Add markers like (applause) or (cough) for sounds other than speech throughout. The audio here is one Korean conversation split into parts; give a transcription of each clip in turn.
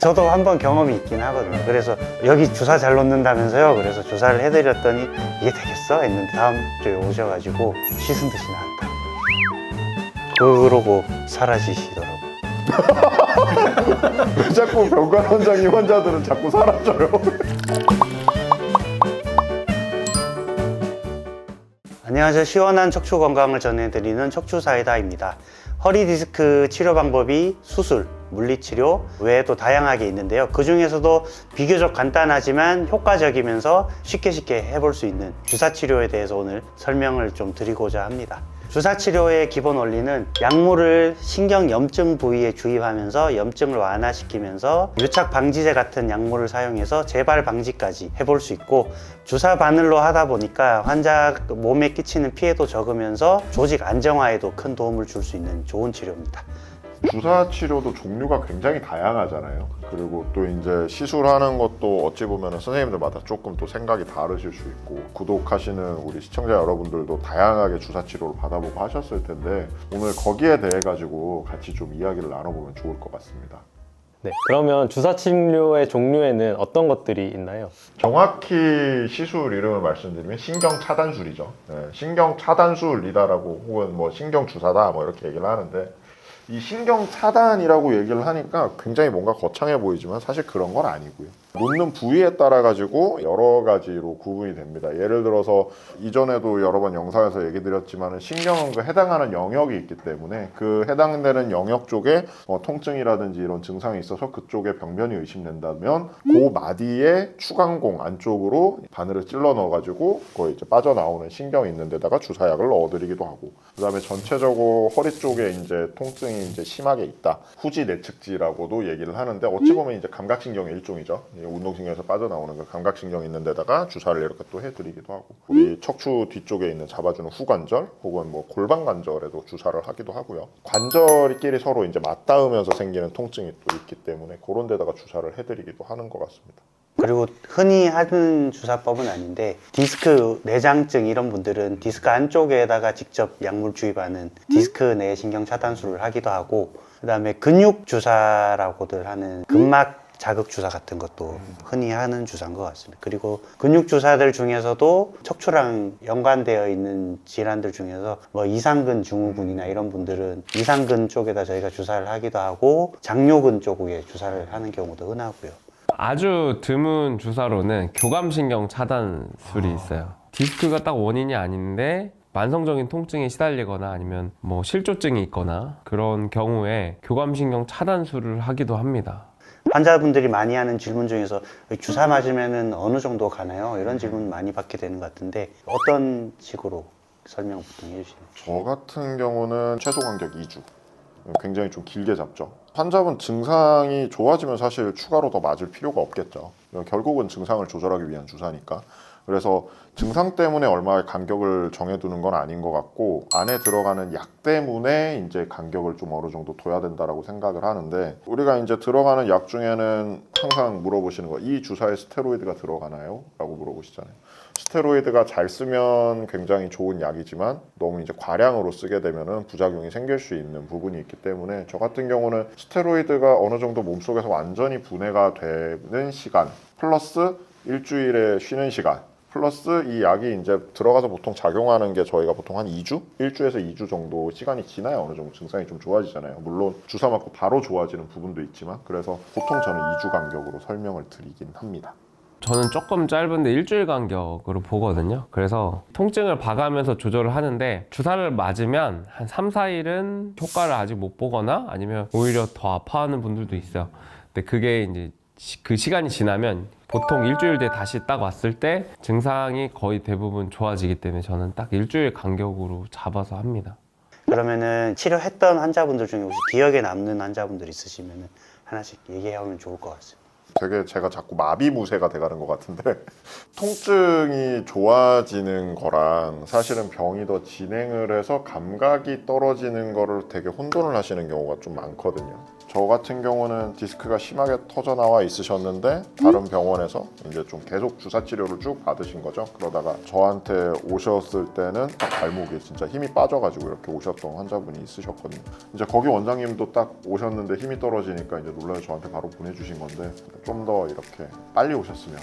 저도 한 번 경험이 있긴 하거든요. 그래서 여기 주사 잘 놓는다면서요. 그래서 주사를 해드렸더니 이게 되겠어? 했는데 다음 주에 오셔가지고 씻은 듯이 나왔다. 그러고 사라지시더라고요. (laughs) 왜 자꾸 병관 원장님 환자들은 자꾸 사라져요? (laughs) 안녕하세요. 시원한 척추 건강을 전해드리는 척추사이다입니다. 허리 디스크 치료 방법이 수술, 물리치료 외에도 다양하게 있는데요. 그 중에서도 비교적 간단하지만 효과적이면서 쉽게 쉽게 해볼 수 있는 주사 치료에 대해서 오늘 설명을 좀 드리고자 합니다. 주사 치료의 기본 원리는 약물을 신경 염증 부위에 주입하면서 염증을 완화시키면서 유착 방지제 같은 약물을 사용해서 재발 방지까지 해볼 수 있고 주사 바늘로 하다 보니까 환자 몸에 끼치는 피해도 적으면서 조직 안정화에도 큰 도움을 줄 수 있는 좋은 치료입니다. 주사 치료도 종류가 굉장히 다양하잖아요. 그리고 또 이제 시술하는 것도 어찌 보면 선생님들마다 조금 또 생각이 다르실 수 있고 구독하시는 우리 시청자 여러분들도 다양하게 주사 치료를 받아보고 하셨을 텐데 오늘 거기에 대해 가지고 같이 좀 이야기를 나눠보면 좋을 것 같습니다. 네, 그러면 주사 치료의 종류에는 어떤 것들이 있나요? 정확히 시술 이름을 말씀드리면 신경 차단술이죠. 네, 신경 차단술이다라고 혹은 뭐 신경 주사다 뭐 이렇게 얘기를 하는데 이 신경 차단이라고 얘기를 하니까 굉장히 뭔가 거창해 보이지만 사실 그런 건 아니고요. 놓는 부위에 따라 가지고 여러 가지로 구분이 됩니다. 예를 들어서 이전에도 여러 번 영상에서 얘기 드렸지만 신경은 그 해당하는 영역이 있기 때문에 그 해당되는 영역 쪽에 뭐 통증이라든지 이런 증상이 있어서 그쪽에 병변이 의심된다면 그 마디에 추간공 안쪽으로 바늘을 찔러 넣어가지고 거기 이제 빠져나오는 신경이 있는 데다가 주사약을 넣어드리기도 하고 그다음에 전체적으로 허리 쪽에 이제 통증이 이제 심하게 있다 후지 내측지라고도 얘기를 하는데 어찌 보면 이제 감각신경의 일종이죠 이 운동신경에서 빠져나오는 그 감각신경 있는 데다가 주사를 이렇게 또 해드리기도 하고 우리 척추 뒤쪽에 있는 잡아주는 후관절 혹은 뭐 골반 관절에도 주사를 하기도 하고요 관절끼리 서로 이제 맞닿으면서 생기는 통증이 또 있기 때문에 그런 데다가 주사를 해드리기도 하는 것 같습니다. 그리고 흔히 하는 주사법은 아닌데 디스크 내장증 이런 분들은 디스크 안쪽에다가 직접 약물 주입하는 디스크 내 신경 차단술을 하기도 하고 그다음에 근육 주사라고들 하는 근막 자극 주사 같은 것도 흔히 하는 주사인 것 같습니다. 그리고 근육 주사들 중에서도 척추랑 연관되어 있는 질환들 중에서 뭐 이상근 증후군이나 이런 분들은 이상근 쪽에다 저희가 주사를 하기도 하고 장요근 쪽에 주사를 하는 경우도 흔하고요. 아주 드문 주사로는 교감신경 차단술이 있어요. 디스크가 딱 원인이 아닌데 만성적인 통증에 시달리거나 아니면 뭐 실조증이 있거나 그런 경우에 교감신경 차단술을 하기도 합니다. 환자분들이 많이 하는 질문 중에서 주사 맞으면은 어느 정도 가나요? 이런 질문 많이 받게 되는 것 같은데 어떤 식으로 설명 보통 해주시나요? 저 같은 경우는 최소 간격 2주. 굉장히 좀 길게 잡죠. 환자분 증상이 좋아지면 사실 추가로 더 맞을 필요가 없겠죠. 결국은 증상을 조절하기 위한 주사니까. 그래서 증상 때문에 얼마의 간격을 정해두는 건 아닌 것 같고 안에 들어가는 약 때문에 이제 간격을 좀 어느 정도 둬야 된다라고 생각을 하는데 우리가 이제 들어가는 약 중에는 항상 물어보시는 거 이 주사에 스테로이드가 들어가나요? 라고 물어보시잖아요. 스테로이드가 잘 쓰면 굉장히 좋은 약이지만 너무 이제 과량으로 쓰게 되면은 부작용이 생길 수 있는 부분이 있기 때문에 저 같은 경우는 스테로이드가 어느 정도 몸속에서 완전히 분해가 되는 시간 플러스 일주일에 쉬는 시간 플러스 이 약이 이제 들어가서 보통 작용하는 게 저희가 보통 한 2주? 1주에서 2주 정도 시간이 지나야 어느 정도 증상이 좀 좋아지잖아요. 물론 주사 맞고 바로 좋아지는 부분도 있지만 그래서 보통 저는 2주 간격으로 설명을 드리긴 합니다. 저는 조금 짧은데 일주일 간격으로 보거든요. 그래서 통증을 봐가면서 조절을 하는데 주사를 맞으면 한 3, 4일은 효과를 아직 못 보거나 아니면 오히려 더 아파하는 분들도 있어요. 근데 그게 이제 시- 그 시간이 지나면 보통 일주일 뒤에 다시 딱 왔을 때 증상이 거의 대부분 좋아지기 때문에 저는 딱 일주일 간격으로 잡아서 합니다. 그러면은 치료했던 환자분들 중에 혹시 기억에 남는 환자분들 있으시면은 하나씩 얘기하면 좋을 것 같습니다. 되게 제가 자꾸 마비무새가 돼가는 것 같은데 (laughs) 통증이 좋아지는 거랑 사실은 병이 더 진행을 해서 감각이 떨어지는 거를 되게 혼돈을 하시는 경우가 좀 많거든요. 저저 같은 경우는 디스크가 심하게 터져 나와 있으셨는데 다른 병원에서 이제 좀 계속 주사 치료를 쭉 받으신 거죠. 그러다가 저한테 오셨을 때는 딱 발목에 진짜 힘이 빠져가지고 이렇게 오셨던 환자분이 있으셨거든요. 이제 거기 원장님도 딱 오셨는데 힘이 떨어지니까 이제 놀라서 저한테 바로 보내주신 건데 좀 더 이렇게 빨리 오셨으면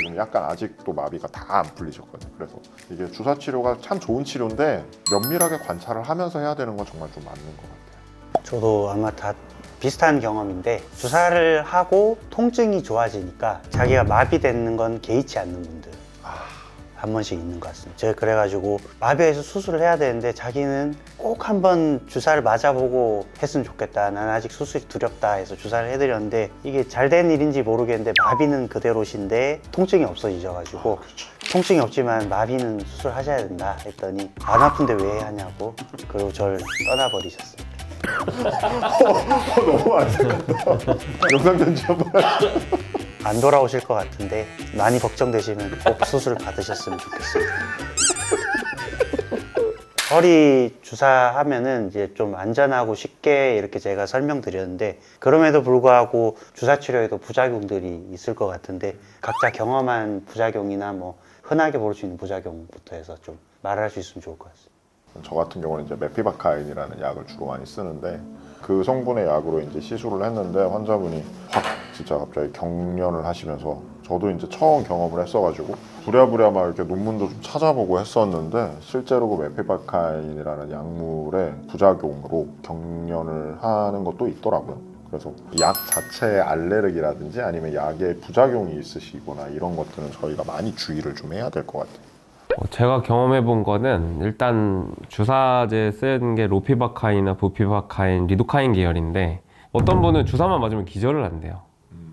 지금 약간 아직도 마비가 다 안 풀리셨거든요. 그래서 이게 주사 치료가 참 좋은 치료인데 면밀하게 관찰을 하면서 해야 되는 건 정말 좀 맞는 것 같아요. 저도 아마 다 비슷한 경험인데 주사를 하고 통증이 좋아지니까 자기가 마비되는 건 개의치 않는 분들 한 번씩 있는 것 같습니다. 제가 그래가지고 마비해서 수술을 해야 되는데 자기는 꼭 한번 주사를 맞아보고 했으면 좋겠다. 난 아직 수술이 두렵다 해서 주사를 해드렸는데 이게 잘 된 일인지 모르겠는데 마비는 그대로신데 통증이 없어지셔가지고 통증이 없지만 마비는 수술하셔야 된다 했더니 안 아픈데 왜 하냐고 그리고 저를 떠나버리셨어요. 너무 안타깝다. 영상 편지 한번 안 돌아오실 것 같은데 많이 걱정되시면 꼭 수술을 받으셨으면 좋겠습니다. 허리 주사하면은 이제 좀 안전하고 쉽게 이렇게 제가 설명드렸는데 그럼에도 불구하고 주사 치료에도 부작용들이 있을 것 같은데 각자 경험한 부작용이나 뭐 흔하게 볼 수 있는 부작용부터 해서 좀 말할 수 있으면 좋을 것 같습니다. 저 같은 경우는 이제 메피바카인이라는 약을 주로 많이 쓰는데 그 성분의 약으로 이제 시술을 했는데 환자분이 확 진짜 갑자기 경련을 하시면서 저도 이제 처음 경험을 했어가지고 부랴부랴 막 이렇게 논문도 좀 찾아보고 했었는데 실제로 그 메피바카인이라는 약물의 부작용으로 경련을 하는 것도 있더라고요. 그래서 약 자체의 알레르기라든지 아니면 약의 부작용이 있으시거나 이런 것들은 저희가 많이 주의를 좀 해야 될 것 같아요. 어, 제가 경험해 본 거는 일단 주사제 쓰는 게 로피바카인이나 부피바카인, 리도카인 계열인데 어떤 분은 주사만 맞으면 기절을 한대요.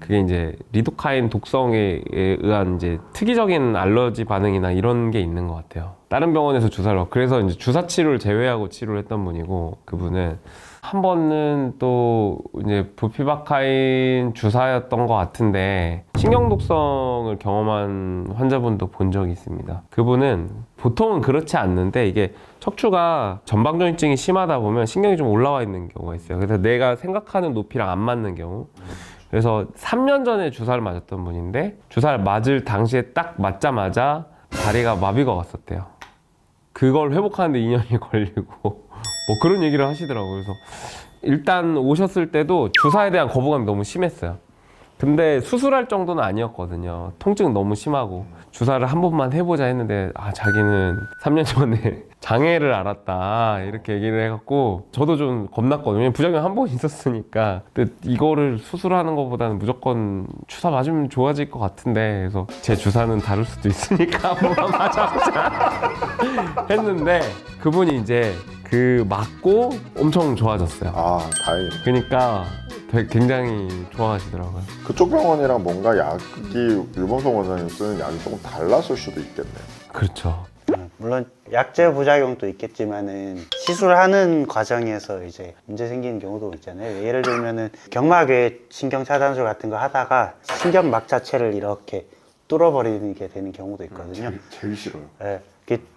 그게 이제 리도카인 독성에 의한 이제 특이적인 알러지 반응이나 이런 게 있는 것 같아요. 다른 병원에서 주사를 받- 그래서 이제 주사 치료를 제외하고 치료를 했던 분이고 그분은 한 번은 또 이제 부피바카인 주사였던 것 같은데 신경 독성을 경험한 환자분도 본 적이 있습니다. 그분은 보통은 그렇지 않는데 이게 척추가 전방전이증이 심하다 보면 신경이 좀 올라와 있는 경우가 있어요. 그래서 내가 생각하는 높이랑 안 맞는 경우. 그래서 3년 전에 주사를 맞았던 분인데 주사를 맞을 당시에 딱 맞자마자 다리가 마비가 왔었대요. 그걸 회복하는데 2년이 (laughs) 걸리고 뭐 그런 얘기를 하시더라고요. 그래서 일단 오셨을 때도 주사에 대한 거부감이 너무 심했어요. 근데 수술할 정도는 아니었거든요. 통증 너무 심하고 주사를 한 번만 해보자 했는데 아 자기는 3년 전에 (laughs) 장애를 알았다 이렇게 얘기를 해갖고 저도 좀 겁났거든요. 부작용 한 번 있었으니까. 근데 이거를 수술하는 것보다는 무조건 주사 맞으면 좋아질 것 같은데 그래서 제 주사는 다를 수도 있으니까 (laughs) 한 번만 맞아보자 (laughs) 했는데 그분이 이제 그 맞고 엄청 좋아졌어요. 아 다행이네. 그러니까 되게 굉장히 좋아하시더라고요. 그쪽 병원이랑 뭔가 약이 일본성 원장님 쓰는 약이 조금 달랐을 수도 있겠네요. 그렇죠. 음, 물론 약제 부작용도 있겠지만은 시술하는 과정에서 이제 문제 생기는 경우도 있잖아요. 예를 들면은 경막에 신경 차단술 같은 거 하다가 신경막 자체를 이렇게 뚫어버리는 게 되는 경우도 있거든요. 제일, 제일 싫어요. 예,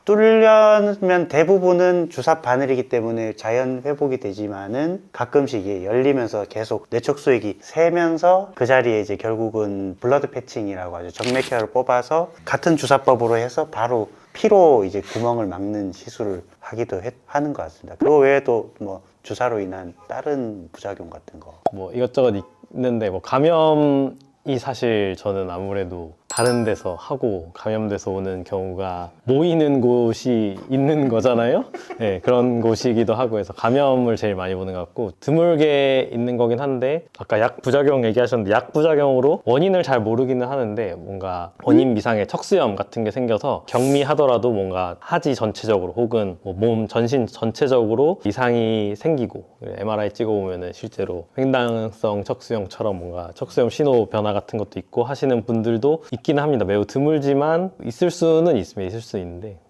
뚫려면 대부분은 주사 바늘이기 때문에 자연 회복이 되지만은 가끔씩 열리면서 계속 내척 수액이 새면서 그 자리에 이제 결국은 블러드 패칭이라고 하죠. 정맥혈을 뽑아서 같은 주사법으로 해서 바로 피로 이제 구멍을 막는 시술을 하기도 했- 하는 것 같습니다. 그거 외에도 뭐 주사로 인한 다른 부작용 같은 거 뭐 이것저것 있는데 뭐 감염이 사실 저는 아무래도 다른 데서 하고 감염돼서 오는 경우가 모이는 곳이 있는 거잖아요. (laughs) 네, 그런 곳이기도 하고 해서 감염을 제일 많이 보는 것 같고 드물게 있는 거긴 한데 아까 약 부작용 얘기하셨는데 약 부작용으로 원인을 잘 모르기는 하는데 뭔가 원인 미상의 척수염 같은 게 생겨서 경미하더라도 뭔가 하지 전체적으로 혹은 뭐 몸 전신 전체적으로 이상이 생기고 MRI 찍어보면은 실제로 횡단성 척수염처럼 뭔가 척수염 신호 변화 같은 것도 있고 하시는 분들도 있 기는 합니다. 매우 드물지만 있을 수는 있습니다. 있을 수 있는데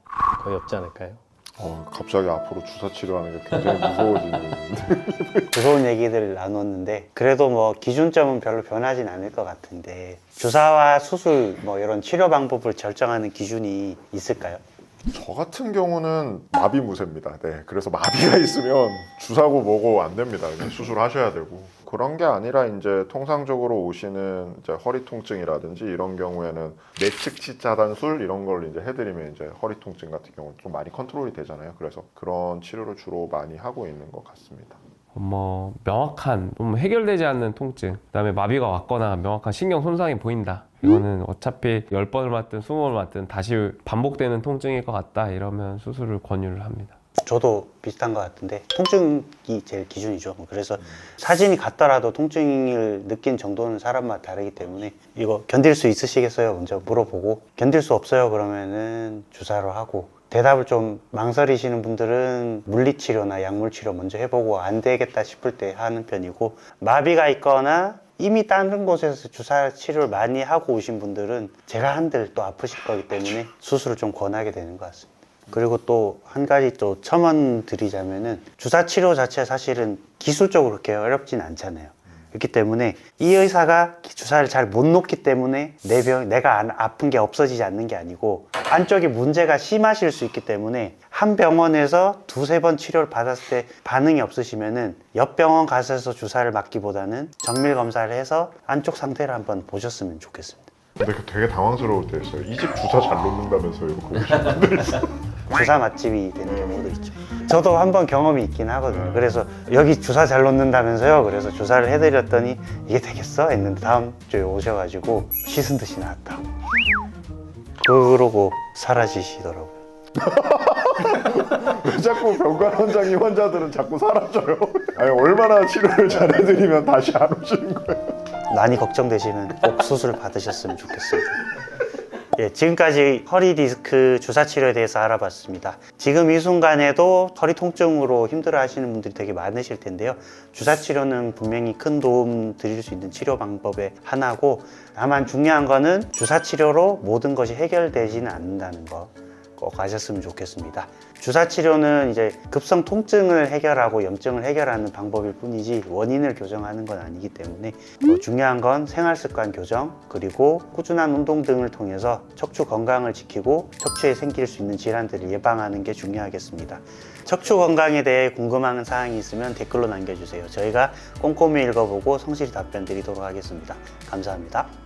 거의 없지 않을까요? 어, 갑자기 앞으로 주사 치료하는 게 굉장히 무서워지는. (laughs) 무서운 얘기들을 나눴는데 그래도 뭐 기준점은 별로 변하진 않을 것 같은데 주사와 수술 뭐 이런 치료 방법을 결정하는 기준이 있을까요? 저 같은 경우는 마비 무새입니다. 네, 그래서 마비가 (laughs) 있으면 주사고 뭐고 안 됩니다. 수술하셔야 되고 그런 게 아니라 이제 통상적으로 오시는 이제 허리 통증이라든지 이런 경우에는 내측치 차단술 이런 걸 이제 해드리면 이제 허리 통증 같은 경우는 좀 많이 컨트롤이 되잖아요. 그래서 그런 치료를 주로 많이 하고 있는 것 같습니다. 뭐 명확한 좀 해결되지 않는 통증 그다음에 마비가 왔거나 명확한 신경 손상이 보인다 이거는 어차피 10번을 맞든 20번을 맞든 다시 반복되는 통증일 것 같다 이러면 수술을 권유를 합니다 저도 비슷한 것 같은데 통증이 제일 기준이죠. 뭐 그래서 사진이 같더라도 통증을 느낀 정도는 사람마다 다르기 때문에 이거 견딜 수 있으시겠어요? 먼저 물어보고 견딜 수 없어요? 그러면은 주사로 하고 대답을 좀 망설이시는 분들은 물리치료나 약물치료 먼저 해보고 안 되겠다 싶을 때 하는 편이고 마비가 있거나 이미 다른 곳에서 주사 치료를 많이 하고 오신 분들은 제가 한들 또 아프실 거기 때문에 수술을 좀 권하게 되는 것 같습니다. 그리고 또 한 가지 또 첨언 드리자면은 주사 치료 자체 사실은 기술적으로 그렇게 어렵진 않잖아요. 그렇기 때문에 이 의사가 주사를 잘 못 놓기 때문에 내 병, 내가 안- 아픈 게 없어지지 않는 게 아니고 안쪽에 문제가 심하실 수 있기 때문에 한 병원에서 두세 번 치료를 받았을 때 반응이 없으시면은 옆 병원 가셔서 주사를 맞기보다는 정밀 검사를 해서 안쪽 상태를 한번 보셨으면 좋겠습니다. 근데 그 되게 당황스러울 때 있어요. 이 집 주사 잘 놓는다면서요. 분들 있어요. (laughs) 주사 맛집이 되는 경우도 있죠. 저도 한 번 경험이 있긴 하거든요. 그래서 여기 주사 잘 놓는다면서요. 그래서 주사를 해드렸더니 이게 되겠어? 했는데 다음 주에 오셔가지고 씻은 듯이 나왔다. 그러고 사라지시더라고요. (laughs) 왜 자꾸 병관 원장이 환자들은 자꾸 사라져요? 아니 얼마나 치료를 잘해드리면 다시 안 오시는 거예요? 많이 걱정되시면 꼭 수술 받으셨으면 좋겠습니다. 예, 지금까지 허리 디스크 주사 치료에 대해서 알아봤습니다. 지금 이 순간에도 허리 통증으로 힘들어 하시는 분들이 되게 많으실 텐데요. 주사 치료는 분명히 큰 도움 드릴 수 있는 치료 방법의 하나고 다만 중요한 거는 주사 치료로 모든 것이 해결되지는 않는다는 거. 꼭 아셨으면 좋겠습니다. 주사 치료는 이제 급성 통증을 해결하고 염증을 해결하는 방법일 뿐이지 원인을 교정하는 건 아니기 때문에 어, 중요한 건 생활 습관 교정 그리고 꾸준한 운동 등을 통해서 척추 건강을 지키고 척추에 생길 수 있는 질환들을 예방하는 게 중요하겠습니다. 척추 건강에 대해 궁금한 사항이 있으면 댓글로 남겨주세요. 저희가 꼼꼼히 읽어보고 성실히 답변 드리도록 하겠습니다. 감사합니다.